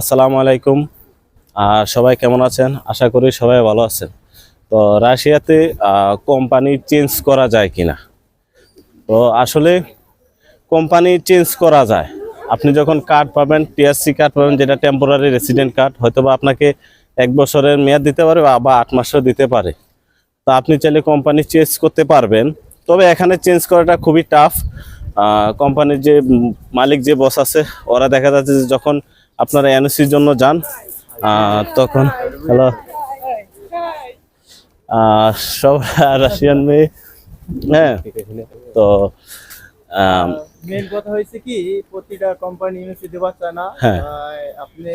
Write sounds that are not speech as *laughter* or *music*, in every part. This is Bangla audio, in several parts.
আসসালামু আলাইকুম। সবাই কেমন আছেন? আশা করি সবাই ভালো আছেন। তো রাশিয়াতে কোম্পানি চেঞ্জ করা যায় কিনা? তো আসলে কোম্পানি চেঞ্জ করা যায়। আপনি যখন কার্ড পাবেন টিএসসি কার্ড পাবেন, যেটা টেম্পোরারি রেসিডেন্ট কার্ড হয়তো বা আপনাকে এক বছরের মেয়াদ দিতে পারে বা আট মাসও দিতে পারে। তো আপনি চাইলে কোম্পানি চেঞ্জ করতে পারবেন। তবে এখানে চেঞ্জ করাটা খুবই টাফ কোম্পানির যে মালিক যে বস আছে, ওরা দেখা যাচ্ছে যে যখন আপনারা এনওসির জন্য যান। তখন হ্যালো। সব রাশিয়ান মেয়ে। হ্যাঁ তো মেন কথা হয়েছে কি প্রতিটা কোম্পানি ইউনিভার্সিটি বাচ্চা না। হ্যাঁ। আপনি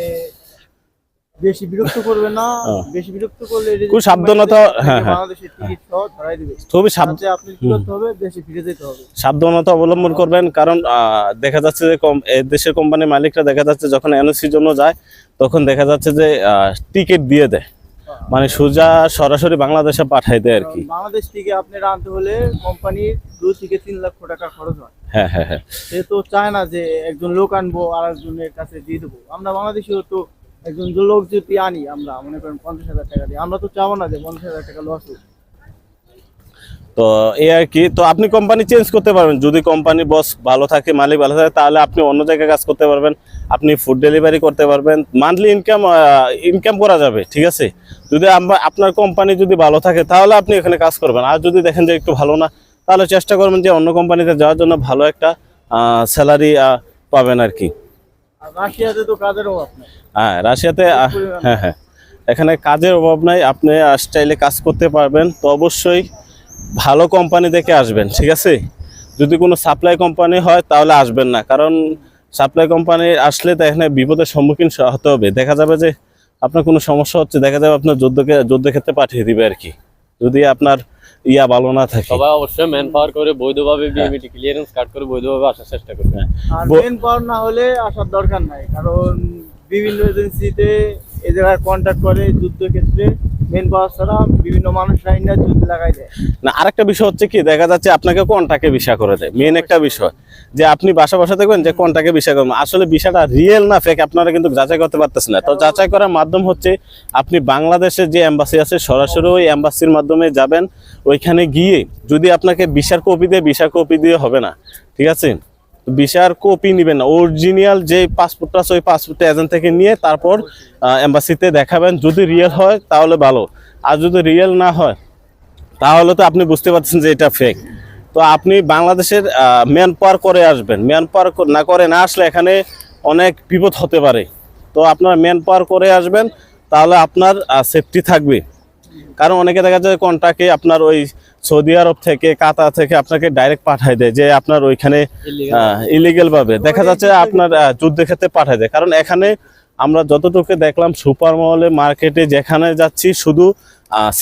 বেশি বিরক্ত করবেন না *laughs* হ্যাঁ। বেশি বিরক্ত করলে খুব সাবধানতা, হ্যাঁ, হ্যাঁ। বাংলাদেশের টিকিট সহ ধরাই দিবে। খুবই আপনি করতে হবে দেশে ফিরে যেতে হবে। সাবধানতা অবলম্বন করবেন কারণ দেখা যাচ্ছে যে কম দেশের কোম্পানির মালিকরা দেখা যাচ্ছে যখন এনওসির জন্য যায় তখন দেখা যাচ্ছে যে টিকিট দিয়ে দেয়। মানে সোজা সরাসরি বাংলাদেশে পাঠাই দেয় আর কি। বাংলাদেশ থেকে আপনার আনতে হলে কোম্পানির দু থেকে তিন লক্ষ টাকা খরচ হয়। হ্যাঁ হ্যাঁ হ্যাঁ। সে তো চায় না যে একজন লোক আনব আর একজনের কাছে দিয়ে দেবো। আমরা বাংলাদেশেও তো একজন লোক যদি আনি আমরা, মনে করেন পঞ্চাশ হাজার টাকা দিয়ে। আমরা তো চাবো না যে পঞ্চাশ হাজার টাকা লস হোক। তো এই আর কি, তো আপনি কোম্পানি চেঞ্জ করতে পারবেন। যদি কোম্পানি বস ভালো থাকে, মালিক ভালো থাকে, তাহলে আপনি অন্য জায়গায় কাজ করতে পারবেন। আপনি ফুড ডেলিভারি করতে পারবেন। মান্থলি ইনকাম ইনকাম করা যাবে, ঠিক আছে? যদি আপনার কোম্পানি যদি ভালো থাকে, তাহলে আপনি এখানে কাজ করবেন। আর যদি দেখেন যে একটু ভালো না, তাহলে চেষ্টা করবেন যে অন্য কোম্পানিতে যাওয়ার জন্য ভালো একটা স্যালারি পাবেন আর কি। রাশিয়াতে তো কাজের অভাব নেই। হ্যাঁ রাশিয়াতে হ্যাঁ হ্যাঁ। এখানে কাজের অভাব নাই আপনি স্টাইলে কাজ করতে পারবেন। তো অবশ্যই ভালো কোম্পানি দেখে আসবেন ঠিক আছে? যদি কোনো সাপ্লাই কোম্পানি হয় তাহলে আসবেন না। কারণ সাপ্লাই কোম্পানি আসলে তো এখানে বিপদের সম্মুখীন হতে হবে। দেখা যাবে যে আপনার কোনো সমস্যা হচ্ছে দেখা যাবে আপনার যুদ্ধকে যুদ্ধক্ষেত্রে পাঠিয়ে দিবে আর কি। যদি আপনার ইয়া ভালো না থাকে। সবাই অবশ্যই মেন পাওয়ার করে বৈধভাবে বিএমটি ক্লিয়ারেন্স কার্ড করে বৈধভাবে আসার চেষ্টা করবে। আর ব- মেন পাওয়ার না হলে আসার দরকার নাই। কারণ বিভিন্ন এজেন্সিতে এদের আর কন্ট্যাক্ট করে যুদ্ধ ক্ষেত্রে মেন পাওয়ার ছাড়া বিভিন্ন মানুষরা ইন্ডিয়া যুদ্ধ লাগাই দেয়। না আরেকটা বিষয় হচ্ছে কি দেখা যাচ্ছে আপনাকে কোনটাকে বিষা করে দেয়। মেন একটা বিষয় যে আপনি বাসা বাসা দেখবেন যে কোনটাকে বিষয় করবেন আসলে বিষয়টা রিয়েল না ফেক আপনারা কিন্তু যাচাই করতে পারতেছেন না। তো যাচাই করার মাধ্যম হচ্ছে আপনি বাংলাদেশের যে এম্বাসি আছে সরাসরি ওই এম্বাসির মাধ্যমে যাবেন। ওইখানে গিয়ে যদি আপনাকে বিশার কপি দিয়ে বিশার কপি দিয়ে হবে না। ঠিক আছে? বিশার কপি নেবেন না। অরিজিনাল যে পাসপোর্টটা আছে, ওই পাসপোর্টটা এজেন্ট থেকে নিয়ে তারপর এম্বাসিতে দেখাবেন। যদি রিয়েল হয়, তাহলে ভালো। আর যদি রিয়েল না হয়, তাহলে তো আপনি বুঝতে পারছেন যে এটা ফেক তো আপনি বাংলাদেশের ম্যান পাওয়ার করে আসবেন। ম্যান পাওয়ার না করে না আসলে এখানে অনেক বিপদ হতে পারে। তো আপনার ম্যান পাওয়ার করে আসবেন, তাহলে আপনার সেফটি থাকবে। কারণ অনেকে দেখা যায় কন্টাকে আপনার ওই সৌদি আরব থেকে কাতার থেকে আপনাকে ডাইরেক্ট পাঠায় দেয় যে আপনার ওইখানে ইলিগেল ভাবে। দেখা যাচ্ছে আপনার আহ, যুদ্ধক্ষেত্রে পাঠায় দেয়। কারণ এখানে আমরা যতটুকু দেখলাম সুপার মলে মার্কেটে যেখানে যাচ্ছি শুধু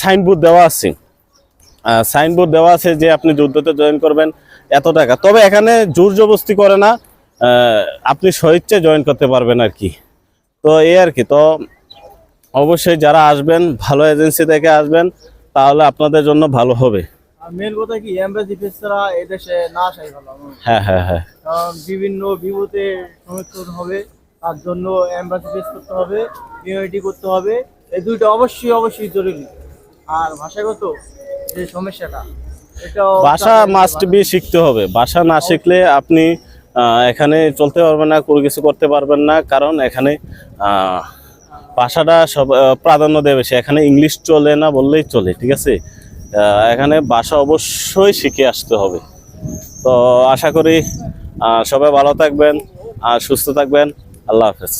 সাইনবোর্ড দেওয়া আছে। সাইনবোর্ড দেওয়া আছে যে আপনি যুদ্ধতে জয়েন করবেন এত টাকা। তবে এখানে জোর জবস্তি করে না আপনি স্বেচ্ছায় জয়েন করতে পারবেন আর কি। তো এই আর কি। তো অবশ্যই যারা আসবেন ভালো এজেন্সি থেকে আসবেন তাহলে আপনাদের জন্য ভালো হবে। আর মেন কথা কি এমবাসি এদেশে না আসাই ভালো হ্যাঁ হ্যাঁ হ্যাঁ। কারণ বিভিন্ন হবে তার জন্য এমবাসি ফেস করতে হবে করতে হবে এই দুইটা অবশ্যই অবশ্যই জরুরি। আর ভাষাগত যে সমস্যাটা ভাষা মাস্ট বি শিখতে হবে। ভাষা না শিখলে আপনি এখানে চলতে পারবেন না কোনো কিছু করতে পারবেন না কারণ এখানে আহ, ভাষাটা সব প্রাধান্য দেবে সে। এখানে ইংলিশ চলে না বললেই চলে, ঠিক আছে? এখানে ভাষা অবশ্যই শিখে আসতে হবে। তো আশা করি সবাই ভালো থাকবেন আর সুস্থ থাকবেন। আল্লাহ হাফেজ।